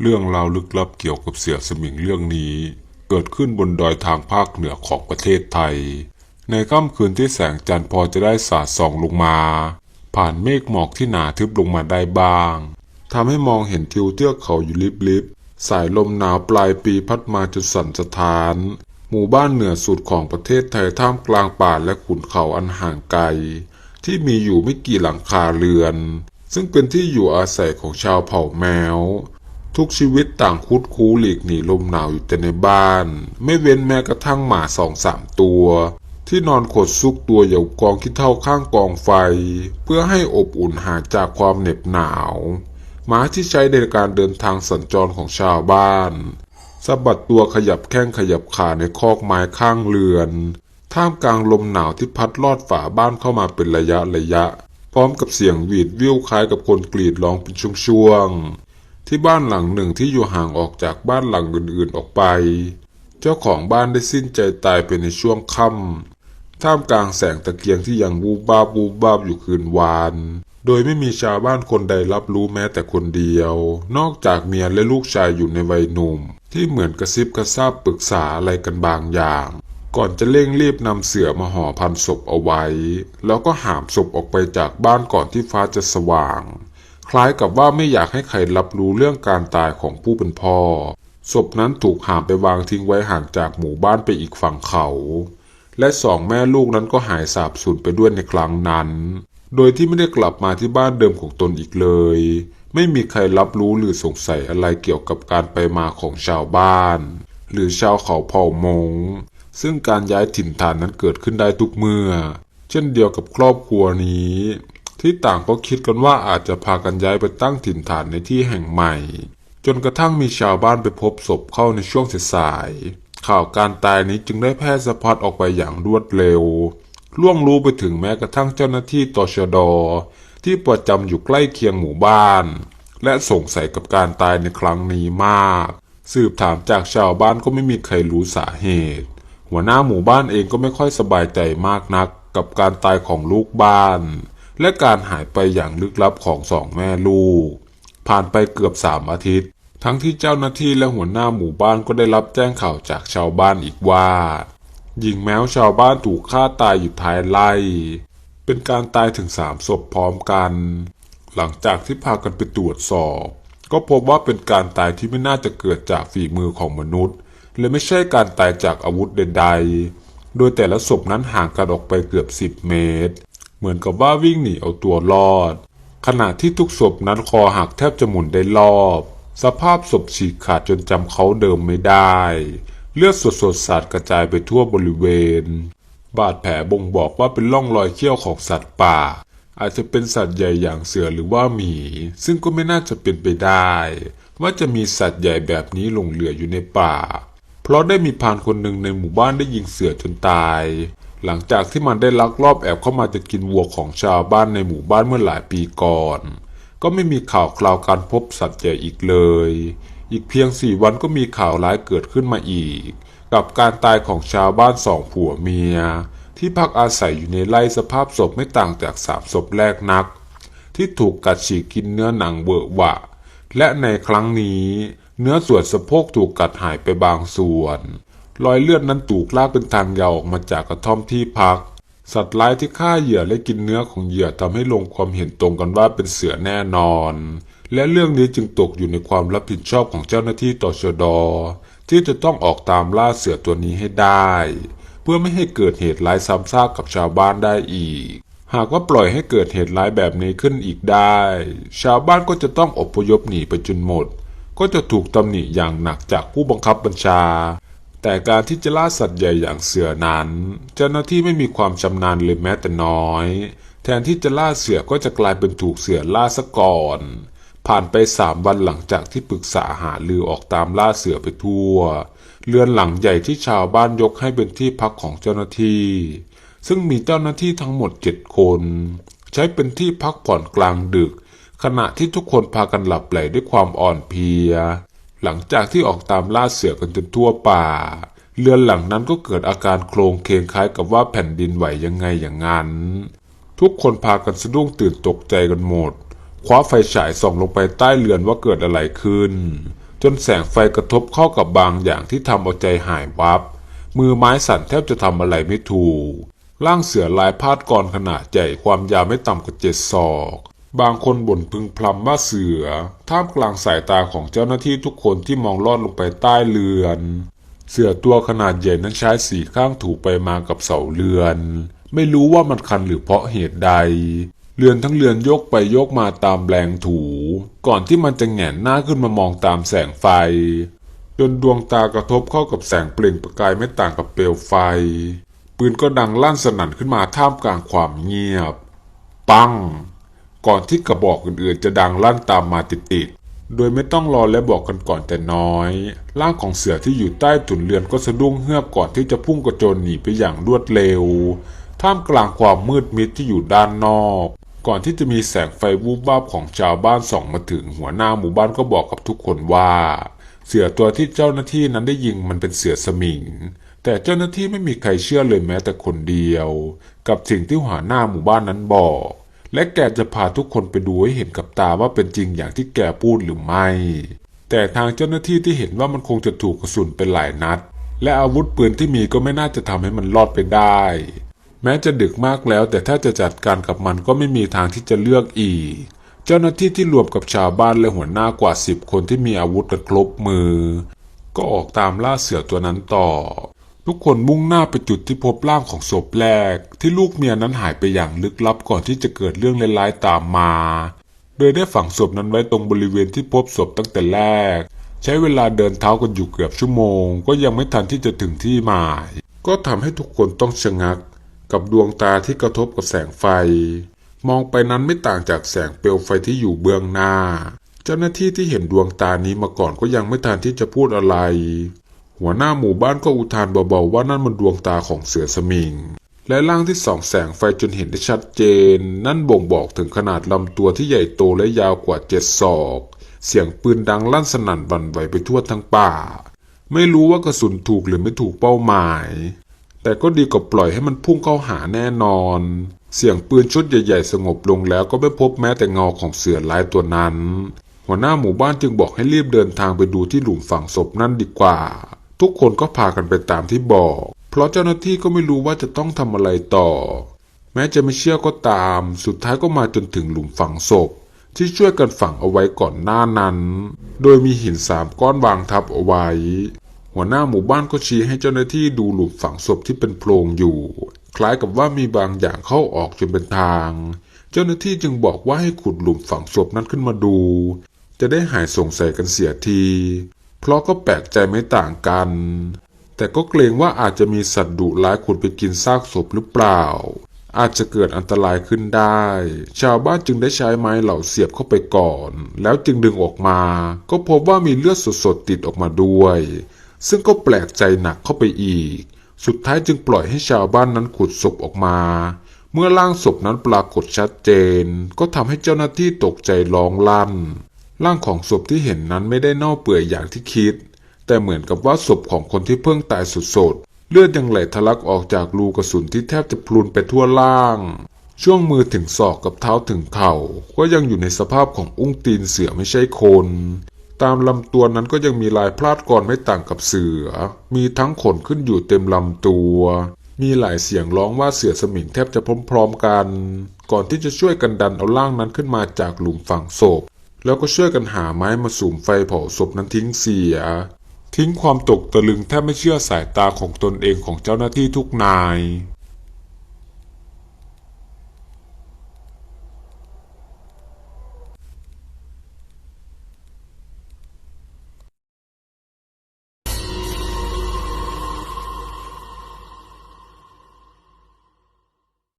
เรื่องราวลึกลับเกี่ยวกับเสือสมิงเรื่องนี้ เกิดขึ้นบนดอยทางภาคเหนือของประเทศไทย ในค่ำคืนที่แสงจันทร์พอจะได้สาดส่องลงมา ผ่านเมฆหมอกที่หนาทึบลงมาได้บ้างทำให้มองเห็นทิวเทือกเขาอยู่ลิบๆสายลมหนาวปลายปีพัดมาจนสั่นสะท้าน หมู่บ้านเหนือสุดของประเทศไทยท่ามกลางป่าและขุนเขาอันห่างไกล ที่มีอยู่ไม่กี่หลังคาเรือน ซึ่งเป็นที่อยู่อาศัยของชาวเผ่าแมว ทุกชีวิตต่างคุดคูหลีกหนีลมหนาวอยู่แต่ในบ้าน ไม่เว้นแม้กระทั่งหมาสองสามตัว ที่นอนขดซุกตัวอยู่กองขี้เท่าข้างกองไฟ เพื่อให้อบอุ่นหายจากความเหน็บหนาวหมาที่ใช้ในการเดินทางสัญจรของชาวบ้านสะบัดตัวขยับแข้งขยับขาในคอกไม้ข้างเรือน ท่ามกลางลมหนาวที่พัดลอดฝาบ้านเข้ามาเป็นระยะระยะ พร้อมกับเสียงหวีดวิวคล้ายกับคนกรีดร้องเป็นช่วง ที่บ้านหลังหนึ่งที่อยู่ห่างออกจากบ้านหลังอื่นๆออกไป เจ้าของบ้านได้สิ้นใจตายไปในช่วงค่ำท่ามกลางแสงตะเกียงที่ยังวูบวาบวูบวาบอยู่คืนวาน โดยไม่มีชาวบ้านคนใดรับรู้แม้แต่คนเดียว นอกจากเมียและลูกชายอยู่ในวัยหนุ่ม ที่เหมือนกระซิบกระซาบปรึกษาอะไรกันบางอย่าง ก่อนจะเร่งรีบนำเสือมาห่อพันศพเอาไว้ แล้วก็หามศพออกไปจากบ้านก่อนที่ฟ้าจะสว่าง คล้ายกับว่าไม่อยากให้ใครรับรู้เรื่องการตายของผู้เป็นพ่อ ศพนั้นถูกหามไปวางทิ้งไว้ห่างจากหมู่บ้านไปอีกฝั่งเขา และสองแม่ลูกนั้นก็หายสาบสูญไปด้วยในครั้งนั้น โดยที่ไม่ได้กลับมาที่บ้านเดิมของตนอีกเลย ไม่มีใครรับรู้หรือสงสัยอะไรเกี่ยวกับการไปมาของชาวบ้าน หรือชาวเขาเผ่ามง ซึ่งการย้ายถิ่นฐานนั้นเกิดขึ้นได้ทุกเมื่อ เช่นเดียวกับครอบครัวนี้ ที่ต่างก็คิดกันว่าอาจจะพากันย้ายไปตั้งถิ่นฐานในที่แห่งใหม่ จนกระทั่งมีชาวบ้านไปพบศพเข้าในช่วงสายๆข่าวการตายนี้จึงได้แพร่สะพัดออกไปอย่างรวดเร็วล่วงรู้ไปถึงแม้กระทั่งเจ้าหน้าที่ตชดที่ประจำอยู่ใกล้เคียงหมู่บ้าน และสงสัยกับการตายในครั้งนี้มาก สืบถามจากชาวบ้านก็ไม่มีใครรู้สาเหตุ หัวหน้าหมู่บ้านเองก็ไม่ค่อยสบายใจมากนัก กับการตายของลูกบ้าน และการหายไปอย่างลึกลับของสองแม่ลูก ผ่านไปเกือบสามอาทิตย์ ทั้งที่เจ้าหน้าที่และหัวหน้าหมู่บ้านก็ได้รับแจ้งข่าวจากชาวบ้านอีกว่าหญิงแมวชาวบ้านถูกฆ่าตายอยู่ท้ายไร่เป็นการตายถึงสามศพพร้อมกัน หลังจากที่พากันไปตรวจสอบ ก็พบว่าเป็นการตายที่ไม่น่าจะเกิดจากฝีมือของมนุษย์ และไม่ใช่การตายจากอาวุธใดๆ โดยแต่ละศพนั้นห่างกันออกไปเกือบ 10 เมตร เหมือนกับว่าวิ่งหนีเอาตัวรอด ขณะที่ทุกศพนั้นคอหักแทบจะหมุนได้รอบ สภาพศพฉีกขาดจนจำเขาเดิมไม่ได้ เลือดสดๆสาดกระจายไปทั่วบริเวณ บาดแผลบ่งบอกว่าเป็นร่องรอยเขี้ยวของสัตว์ป่า อาจจะเป็นสัตว์ใหญ่อย่างเสือหรือว่าหมี ซึ่งก็ไม่น่าจะเป็นไปได้ ว่าจะมีสัตว์ใหญ่แบบนี้หลงเหลืออยู่ในป่า เพราะได้มีพานคนหนึ่งในหมู่บ้านได้ยิงเสือจนตาย หลังจากที่มันได้ลักลอบแอบเข้ามาจะกินวัวของชาวบ้านในหมู่บ้านเมื่อหลายปีก่อน ก็ไม่มีข่าวคราวการพบสัตว์ใหญ่อีกเลย อีกเพียงสี่วันก็มีข่าวร้ายเกิดขึ้นมาอีก กับการตายของชาวบ้านสองผัวเมีย ที่พักอาศัยอยู่ในไร่สภาพศพไม่ต่างจากสามศพแรกนัก ที่ถูกกัดฉีกกินเนื้อหนังเวอะหวะ และในครั้งนี้ เนื้อส่วนสะโพกถูกกัดหายไปบางส่วน รอยเลือดนั้นถูกลากเป็นทางยาวออกมาจากกระท่อมที่พัก สัตว์ร้ายที่ฆ่าเหยื่อและกินเนื้อของเหยื่อทำให้ลงความเห็นตรงกันว่าเป็นเสือแน่นอน และเรื่องนี้จึงตกอยู่ในความรับผิดชอบของเจ้าหน้าที่ต่อชดที่จะต้องออกตามล่าเสือตัวนี้ให้ได้ เพื่อไม่ให้เกิดเหตุร้ายซ้ำซากกับชาวบ้านได้อีก หากว่าปล่อยให้เกิดเหตุร้ายแบบนี้ขึ้นอีกได้ ชาวบ้านก็จะต้องอพยพหนีไปจนหมด ก็จะถูกตำหนิอย่างหนักจากผู้บังคับบัญชา แต่การที่จะล่าสัตว์ใหญ่อย่างเสือนั้น เจ้าหน้าที่ไม่มีความชำนาญเลยแม้แต่น้อย แทนที่จะล่าเสือก็จะกลายเป็นถูกเสือล่าซะก่อน ผ่านไปสามวันหลังจากที่ปรึกษาหาลือออกตามล่าเสือไปทั่ว เรือนหลังใหญ่ที่ชาวบ้านยกให้เป็นที่พักของเจ้าหน้าที่ ซึ่งมีเจ้าหน้าที่ทั้งหมดเจ็ดคน ใช้เป็นที่พักผ่อนกลางดึก ขณะที่ทุกคนพากันหลับไหลด้วยความอ่อนเพลีย หลังจากที่ออกตามล่าเสือกันจนทั่วป่า เรือนหลังนั้นก็เกิดอาการโครงเคงคล้ายกับว่าแผ่นดินไหวยังไงอย่างนั้น ทุกคนพากันสะดุ้งตื่นตกใจกันหมด คว้าไฟฉายส่องลงไปใต้เรือนว่าเกิดอะไรขึ้น จนแสงไฟกระทบเข้ากับบางอย่างที่ทำเอาใจหายวับ มือไม้สั่นแทบจะทำอะไรไม่ถูกร่างเสือลายพาดกรขนาดใหญ่ความยาวไม่ต่ำกว่าเจ็ดศอก บางคนบ่นพึงพลำว่าเสือ ท่ามกลางสายตาของเจ้าหน้าที่ทุกคนที่มองลอดลงไปใต้เรือน เสือตัวขนาดใหญ่นั้นใช้สีข้างถูไปมากับเสาเรือน ไม่รู้ว่ามันคันหรือเพราะเหตุใด เรือนทั้งเรือนยกไปยกมาตามแรงถู ก่อนที่มันจะแหงนหน้าขึ้นมามองตามแสงไฟ จนดวงตากระทบเข้ากับแสงเปล่งประกายไม่ต่างกับเปลวไฟ ปืนก็ดังลั่นสนั่นขึ้นมาท่ามกลางความเงียบ ปัง ก่อนที่กระบอกอื่นๆ จะดังลั่นตามมาติดๆ โดยไม่ต้องรอและบอกกันก่อนแต่น้อย ร่างของเสือที่อยู่ใต้ถุนเรือนก็สะดุ้งเฮือกก่อนที่จะพุ่งกระโจนหนีไปอย่างรวดเร็ว ท่ามกลางความมืดมิดที่อยู่ด้านนอก ก่อนที่จะมีแสงไฟวูบวาบของชาวบ้านส่องมาถึงหัวหน้าหมู่บ้านก็บอกกับทุกคนว่า เสือตัวที่เจ้าหน้าที่นั้นได้ยิงมันเป็นเสือสมิงแต่เจ้าหน้าที่ไม่มีใครเชื่อเลยแม้แต่คนเดียว กับสิ่งที่หัวหน้าหมู่บ้านนั้นบอก และแกจะพาทุกคนไปดูให้เห็นกับตาว่าเป็นจริงอย่างที่แกพูดหรือไม่ แต่ทางเจ้าหน้าที่ที่เห็นว่ามันคงจะถูกกระสุนเป็นหลายนัด และอาวุธปืนที่มีก็ไม่น่าจะทำให้มันรอดไปได้ แม้จะดึกมากแล้ว แต่ถ้าจะจัดการกับมันก็ไม่มีทางที่จะเลือกอีก เจ้าหน้าที่ที่รวมกับชาวบ้านและหัวหน้ากว่าสิบคนที่มีอาวุธกันครบมือ ก็ออกตามล่าเสือตัวนั้นต่อ ทุกคนมุ่งหน้าไปจุดที่พบร่างของศพแรก ที่ลูกเมียนั้นหายไปอย่างลึกลับก่อนที่จะเกิดเรื่องร้ายๆตามมา โดยได้ฝังศพนั้นไว้ตรงบริเวณที่พบศพตั้งแต่แรก ใช้เวลาเดินเท้ากันอยู่เกือบชั่วโมง ก็ยังไม่ทันที่จะถึงที่หมาย ก็ทำให้ทุกคนต้องชะงัก กับดวงตาที่กระทบกับแสงไฟ มองไปนั้นไม่ต่างจากแสงเปลวไฟที่อยู่เบื้องหน้า เจ้าหน้าที่ที่เห็นดวงตานี้มาก่อนก็ยังไม่ทันที่จะพูดอะไร หัวหน้าหมู่บ้านก็อุทานเบาๆว่านั่นมันดวงตาของเสือสมิง และร่างที่ส่องแสงไฟจนเห็นได้ชัดเจน นั่นบ่งบอกถึงขนาดลำตัวที่ใหญ่โตและยาวกว่าเจ็ดศอก เสียงปืนดังลั่นสนั่นบันไหวไปทั่วทั้งป่า ไม่รู้ว่ากระสุนถูกหรือไม่ถูกเป้าหมาย แต่ก็ดีกว่าปล่อยให้มันพุ่งเข้าหาแน่นอน เสียงปืนชุดใหญ่ๆ สงบลงแล้วก็ไม่พบแม้แต่เงาของเสือลายตัวนั้น หัวหน้าหมู่บ้านจึงบอกให้รีบเดินทางไปดูที่หลุมฝังศพนั่นดีกว่า ทุกคนก็พากันไปตามที่บอก เพราะเจ้าหน้าที่ก็ไม่รู้ว่าจะต้องทำอะไรต่อ แม้จะไม่เชื่อก็ตาม สุดท้ายก็มาจนถึงหลุมฝังศพ ที่ช่วยกันฝังเอาไว้ก่อนหน้านั้น โดยมีหินสามก้อนวางทับเอาไว้ หัวหน้าหมู่บ้านก็ชี้ให้เจ้าหน้าที่ดูหลุมฝังศพที่เป็นโพรงอยู่ คล้ายกับว่ามีบางอย่างเข้าออกจนเป็นทาง เจ้าหน้าที่จึงบอกว่าให้ขุดหลุมฝังศพนั้นขึ้นมาดู จะได้หายสงสัยกันเสียที เพราะก็แปลกใจไม่ต่างกัน แต่ก็เกรงว่าอาจจะมีสัตว์ดุร้ายขุดไปกินซากศพหรือเปล่า อาจจะเกิดอันตรายขึ้นได้ ชาวบ้านจึงได้ใช้ไม้เหล่าเสียบเข้าไปก่อน แล้วจึงดึงออกมา ก็พบว่ามีเลือดสดๆติดออกมาด้วย ซึ่งก็แปลกใจหนักเข้าไปอีก สุดท้ายจึงปล่อยให้ชาวบ้านนั้นขุดศพออกมาเมื่อร่างศพนั้นปรากฏชัดเจน ก็ทำให้เจ้าหน้าที่ตกใจร้องลั่น ร่างของศพที่เห็นนั้นไม่ได้เน่าเปื่อยอย่างที่คิด แต่เหมือนกับว่าศพของคนที่เพิ่งตายสดๆ เลือดยังไหลทะลักออกจากรูกระสุนที่แทบจะพลุนไปทั่วล่าง ช่วงมือถึงศอกกับเท้าถึงเข่า ก็ยังอยู่ในสภาพของอุ้งตีนเสือไม่ใช่คน ตามลำตัวนั้นก็ยังมีลายพลาดกรไม่ต่างกับเสือ มีทั้งขนขึ้นอยู่เต็มลำตัว มีหลายเสียงร้องว่าเสือสมิงแทบจะพร้อมๆกัน ก่อนที่จะช่วยกันดันเอาร่างนั้นขึ้นมาจากหลุมฝังศพ แล้วก็ช่วยกันหาไม้มาสูมไฟเผาศพนั้นทิ้งเสีย ทิ้งความตกตะลึงแทบไม่เชื่อสายตาของตนเองของเจ้าหน้าที่ทุกนาย